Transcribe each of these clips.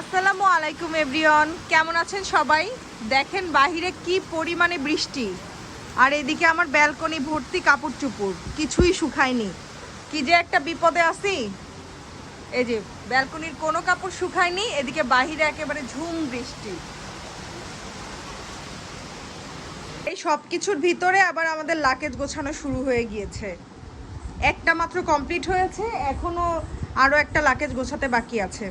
আসসালামু আলাইকুম, এভরিওয়ান। কেমন আছেন সবাই? দেখেন বাহিরে কি পরিমাণে বৃষ্টি। আর এদিকে আমার ব্যালকনি ভর্তি কাপড় চুপুর কিছুই শুকায়নি। কি যে একটা বিপদে আছি। এই যে, ব্যালকনির কোনো কাপড় শুকায়নি, এদিকে বাহিরে একেবারে ঝুম বৃষ্টি। এই সব কিছুর ভিতরে আবার আমাদের লাকেজ গোছানো শুরু হয়ে গিয়েছে। একটা মাত্র কমপ্লিট হয়েছে, এখনও আরও একটা লাকেজ গোছাতে বাকি আছে।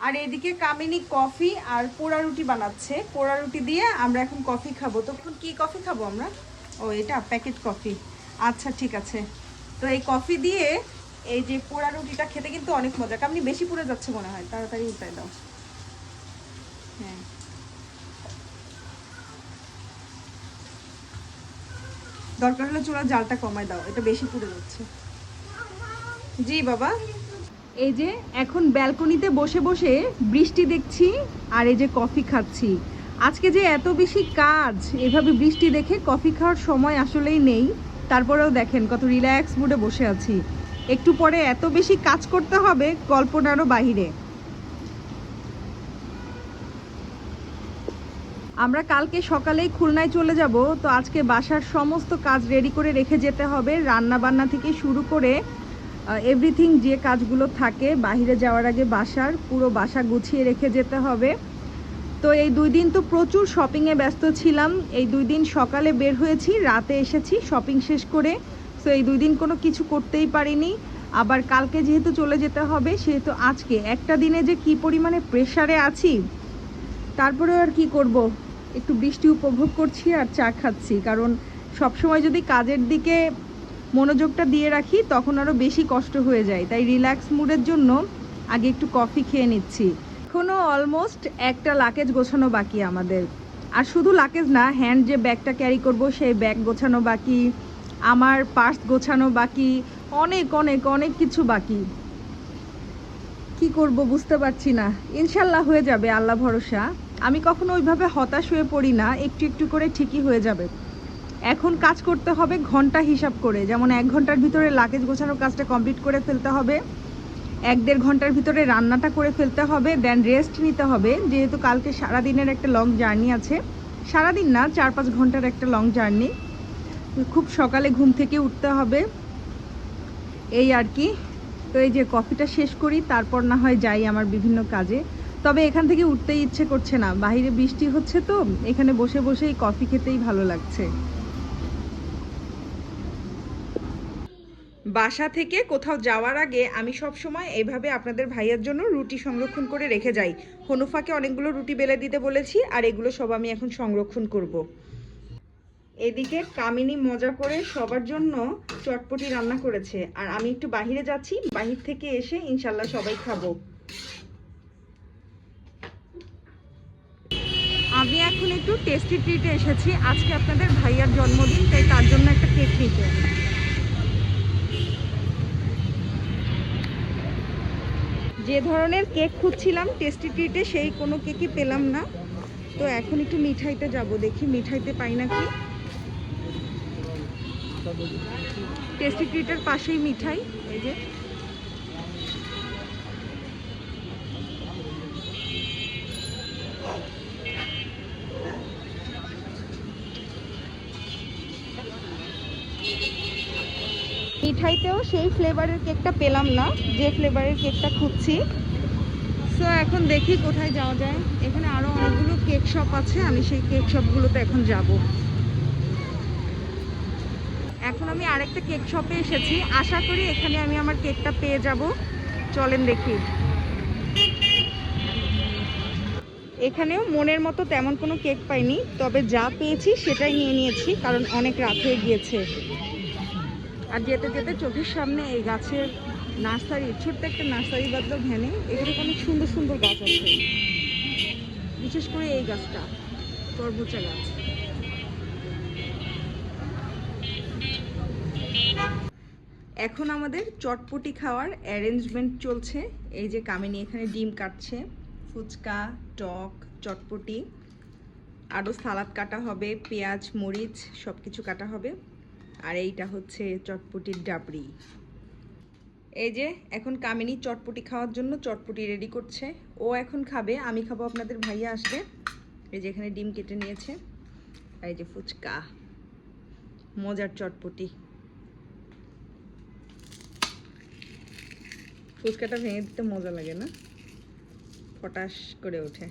আর এদিকে কামিনী কফি আর পোড়া রুটি বানাচ্ছে। পোড়া রুটি দিয়ে আমরা এখন কফি খাব। তখন কি কফি খাব আমরা? ও, এটা প্যাকেট কফি। আচ্ছা ঠিক আছে। তো এই কফি দিয়ে এই যে পোড়া রুটিটা খেতে কিন্তু অনেক মজা। কামনি বেশি পুড়ে যাচ্ছে মনে হয়। তাড়াতাড়ি উল্টাই দাও। হ্যাঁ। দরকার হলে চূড়ার জালটা কমায় দাও। এটা বেশি পুড়ে যাচ্ছে। জি, বাবা। এই যে এখন ব্যালকনিতে বসে বসে বৃষ্টি দেখছি আর এই যে কফি খাচ্ছি। আজকে যে এত বেশি কাজ, এভাবে বৃষ্টি দেখে কফি খাওয়ার সময় আসলেই নেই। তারপরেও দেখেন কত রিল্যাক্স মুডে বসে আছি। একটু পরে এত বেশি কাজ করতে হবে কল্পনারও বাহিরে। আমরা কালকে সকালেই খুলনায় চলে যাব, তো আজকে বাসার সমস্ত কাজ রেডি করে রেখে যেতে হবে। রান্না বান্না থেকে শুরু করে এভরিথিং যে কাজগুলো থাকে বাইরে যাওয়ার আগে বাসার, পুরো বাসা গুছিয়ে রেখে যেতে হবে। তো এই দুই দিন তো প্রচুর শপিংয়ে ব্যস্ত ছিলাম। এই দুই দিন সকালে বের হয়েছি, রাতে এসেছি শপিং শেষ করে। তো এই দুই দিন কোনো কিছু করতেই পারিনি। আবার কালকে যেহেতু চলে যেতে হবে, সেহেতু আজকে। একটা দিনে যে কি পরিমাণে প্রেশারে আছি তারপরে আর কি করব? একটু বৃষ্টি উপভোগ করছি আর চা খাচ্ছি। কারণ সবসময় যদি কাজের দিকে মনোযোগটা দিয়ে রাখি, তখন আরও বেশি কষ্ট হয়ে যায়। তাই রিল্যাক্স মুডের জন্য আগে একটু কফি খেয়ে নিচ্ছি। এখনও অলমোস্ট একটা লাকেজ গোছানো বাকি আমাদের। আর শুধু লাকেজ না, হ্যান্ড যে ব্যাগটা ক্যারি করব, সেই ব্যাগ গোছানো বাকি, আমার পার্স গোছানো বাকি, অনেক অনেক অনেক কিছু বাকি। কি করব বুঝতে পারছি না। ইনশাল্লাহ হয়ে যাবে, আল্লাহ ভরসা। আমি কখনো ওইভাবে হতাশ হয়ে পড়ি না, একটু একটু করে ঠিকই হয়ে যাবে। এখন কাজ করতে হবে ঘণ্টা হিসাব করে। যেমন এক ঘণ্টার ভিতরে লাগেজ গোছানোর কাজটা কমপ্লিট করে ফেলতে হবে। এক দেড় ঘণ্টার ভিতরে রান্নাটা করে ফেলতে হবে দেন রেস্ট নিতে হবে। যেহেতু কালকে সারাদিনের একটা লং জার্নি আছে, সারাদিন না, চার পাঁচ ঘণ্টার একটা লং জার্নি খুব সকালে ঘুম থেকে উঠতে হবে। এই আর কি। তো এই যে কফিটা শেষ করি, তারপর না হয় যাই আমার বিভিন্ন কাজে। তবে এখান থেকে উঠতেই ইচ্ছে করছে না। বাইরে বৃষ্টি হচ্ছে তো, এখানে বসে বসেই কফি খেতেই ভালো লাগছে। বাসা থেকে কোথাও যাওয়ার আগে আমি সব সময় এইভাবে আপনাদের ভাইয়ের জন্য রুটি সংরক্ষণ করে রেখে যাই। হনুফাকে অনেকগুলো রুটি বেলে দিতে বলেছি, আর এগুলো সব আমি এখন সংরক্ষণ করব। এদিকে কামিনী মজা করে সবার জন্য চটপটি রান্না করেছে, আর আমি একটু বাহিরে যাচ্ছি, বাহির থেকে এসে ইনশাল্লাহ সবাই খাব। আমি এখন একটু টেস্টি ট্রিটে এসেছি, আজকে আপনাদের ভাইয়ার জন্মদিন, তাই তার জন্য একটা কেক নিতে। যে ধরনের কেক খুঁজছিলাম টেস্টি ট্রিটে সেই কোনো কেকই পেলাম না। তো এখন একটু মিঠাইতে যাব, দেখি মিঠাইতে পাই না কি টেস্টি ট্রিটের পাশেই মিঠাই, এই যে। মিঠাইতেও সেই ফ্লেভারের কেকটা পেলাম না। যে ফ্লেভারের কেকটা খুঁজছি। সো এখন দেখি কোথায় যাওয়া যায়। এখানে আরও অনেকগুলো কেক শপ আছে। আমি সেই কেক শপগুলোতে এখন যাব। এখন আমি আরেকটা কেক শপে এসেছি। আশা করি এখানে আমি আমার কেকটা পেয়ে যাব। চলেন দেখি। এখানেও মনের মতো তেমন কোনো কেক পাইনি। তবে যা পেয়েছি সেটাই নিয়ে নিয়েছি, কারণ অনেক রাত হয়ে গিয়েছে। আর যেতে যেতে চোখের সামনে এই গাছের নার্সারি, ছোট্ট একটা নার্সারি বাদলো ভ্যানে, এখানে অনেক সুন্দর সুন্দর গাছ আছে। বিশেষ করে এই গাছটা তরবুচা গাছ। এখন আমাদের চটপটি খাওয়ার অ্যারেঞ্জমেন্ট চলছে। এই যে কামিনী এখানে ডিম কাটছে, ফুচকা, টক, চটপটি। আরও সালাদ কাটা হবে, পেঁয়াজ, মরিচ সব কিছু কাটা হবে। আর এইটা হচ্ছে চটপটির ডাবরি এই যে, এখন কামিনী চটপটি খাওয়ার জন্য চটপটি রেডি করছে। ও এখন খাবে, আমি খাব আপনাদের ভাইয়া আসবে। এই যে এখানে ডিম কেটে নিয়েছে। আর এই যে ফুচকা, মজার চটপটি। ফুচকাটা ভেঙে দিতে মজা লাগে না? ফটাস করে ওঠে।